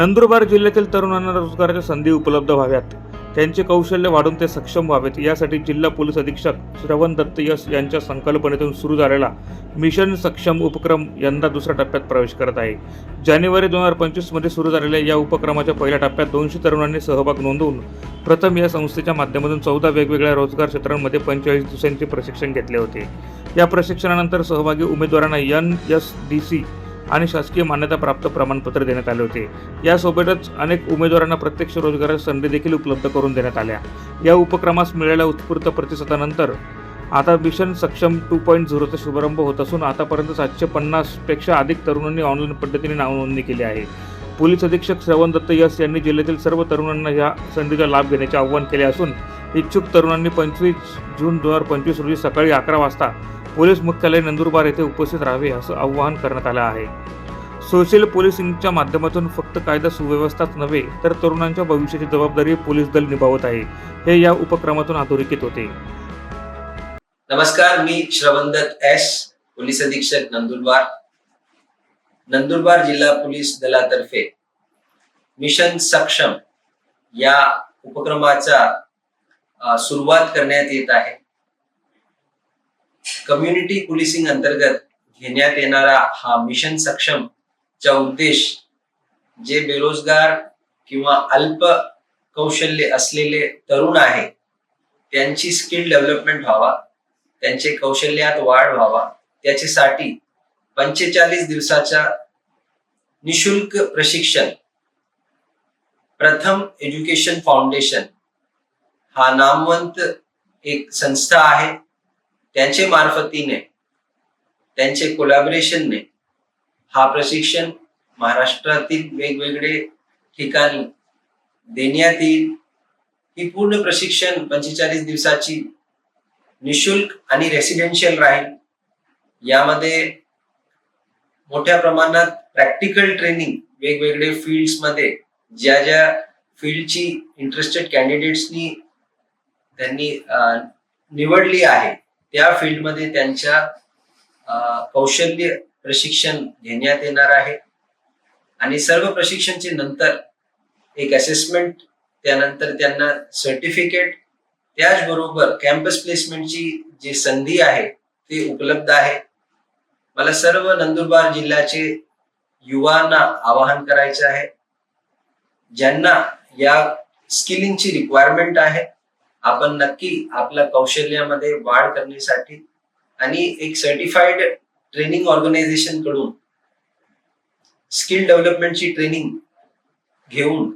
नंदुरबार जिल्ह्यातील तरुणांना रोजगाराच्या संधी उपलब्ध व्हाव्यात. त्यांचे कौशल्य वाढून ते सक्षम व्हावेत. यासाठी जिल्हा पोलीस अधीक्षक श्रवण दत्त यस यांच्या संकल्पनेतून सुरू झालेला मिशन सक्षम उपक्रम यंदा दुसऱ्या टप्प्यात प्रवेश करत आहे. जानेवारी दोन हजार पंचवीसमध्ये सुरू झालेल्या या उपक्रमाच्या पहिल्या टप्प्यात दोनशे तरुणांनी सहभाग नोंदवून प्रथम या संस्थेच्या माध्यमातून चौदा वेगवेगळ्या रोजगार क्षेत्रांमध्ये पंचेचाळीस दिवसांचे प्रशिक्षण घेतले होते. या प्रशिक्षणानंतर सहभागी उमेदवारांना एन एस डी सी आणि शासकीय मान्यताप्राप्त प्रमाणपत्र देण्यात आले होते. यासोबतच अनेक उमेदवारांना प्रत्यक्ष रोजगाराच्या संधी देखील उपलब्ध करून देण्यात आल्या. या उपक्रमास मिळालेल्या उत्स्फूर्त प्रतिसादानंतर आता मिशन सक्षम टू पॉईंट झिरोचा शुभारंभ होत असून आतापर्यंत सातशे पन्नासपेक्षा अधिक तरुणांनी ऑनलाईन पद्धतीने नाव नोंदणी केली आहे. पोलीस अधीक्षक श्रवण दत्त यस यांनी जिल्ह्यातील सर्व तरुणांना या संधीचा लाभ घेण्याचे आवाहन केले असून इच्छुक तरुणांनी पंचवीस जून दोन हजार पंचवीस रोजी सकाळी अकरा वाजता पोलीस मुख्यालय नंदुरबार येथे उपस्थित राहावे असं आवाहन करण्यात आलं आहे. सोशल पोलिसिंगच्या माध्यमातून फक्त कायदा सुव्यवस्थाच नव्हे तर तरुणांच्या भविष्याची जबाबदारी पोलीस दल निभावत आहे हे या उपक्रमातून अधोरेखित होते. नमस्कार मी श्रवणदत्त एस पोलीस अधीक्षक नंदुरबार. नंदुरबार जिल्हा पोलीस दलातर्फे मिशन सक्षम या उपक्रमाचा सुरुवात करण्यात येत आहे. कम्युनिटी पोलिसिंग अंतर्गत घेण्यात येणारा हा मिशन सक्षम चा उद्देश जे बेरोजगार किंवा अल्प कौशल्य असलेले तरुण आहे त्यांची स्किल डेव्हलपमेंट व्हावा त्यांचे कौशल्यात वाढ व्हावा त्याच्यासाठी पंचेचाळीस दिवसाच्या निशुल्क प्रशिक्षण प्रथम एज्युकेशन फाउंडेशन हा नामवंत एक संस्था आहे. त्यांचे मार्फतीने त्यांचे कोलॅबरेशनने हा प्रशिक्षण महाराष्ट्रातील वेगवेगळे ठिकाणी देण्यात येईल ही पूर्ण प्रशिक्षण पंचेचाळीस दिवसाची निशुल्क आणि रेसिडेन्शियल राहील. यामध्ये मोठ्या प्रमाणात प्रॅक्टिकल ट्रेनिंग वेगवेगळे फील्ड्समध्ये ज्या ज्या फील्डची इंटरेस्टेड कॅन्डिडेट्सनी त्यांनी निवडली आहे. त्या फील्डमध्ये त्यांच्या कौशल्य प्रशिक्षण घेण्यात येणार आहे. आणि सर्व प्रशिक्षणचे नंतर एक असेसमेंट त्यानंतर त्यांना सर्टिफिकेट त्याचबरोबर कॅम्पस प्लेसमेंटची जी संधी आहे ती उपलब्ध आहे. मला सर्व नंदुरबार जिल्ह्याचे युवांना आवाहन करायचे आहे. ज्यांना या स्किलिंगची रिक्वायरमेंट आहे आपण नक्की आपल्या कौशल्यामध्ये वाढ करण्यासाठी आणि एक सर्टिफाईड ट्रेनिंग ऑर्गनायझेशनकडून स्किल डेव्हलपमेंटची ट्रेनिंग घेऊन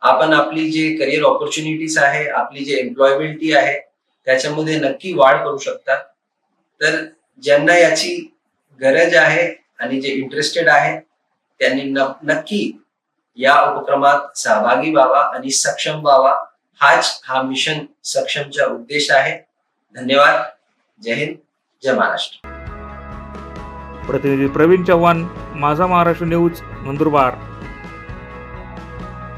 आपण आपली जे करिअर ऑपॉर्च्युनिटीज आहे आपली जे एम्प्लॉयबिलिटी आहे त्याच्यामध्ये नक्की वाढ करू शकतात तर ज्यांना याची गरज आहे आणि जे इंटरेस्टेड आहे त्यांनी नक्की या उपक्रमात सहभागी व्हावा आणि सक्षम व्हावा. हाच हा मिशन सक्षमचा उद्देश आहे. धन्यवाद. जय हिंद. जय महाराष्ट्र. प्रतिनिधी प्रवीण चव्हाण माझा महाराष्ट्र न्यूज नंदुरबार.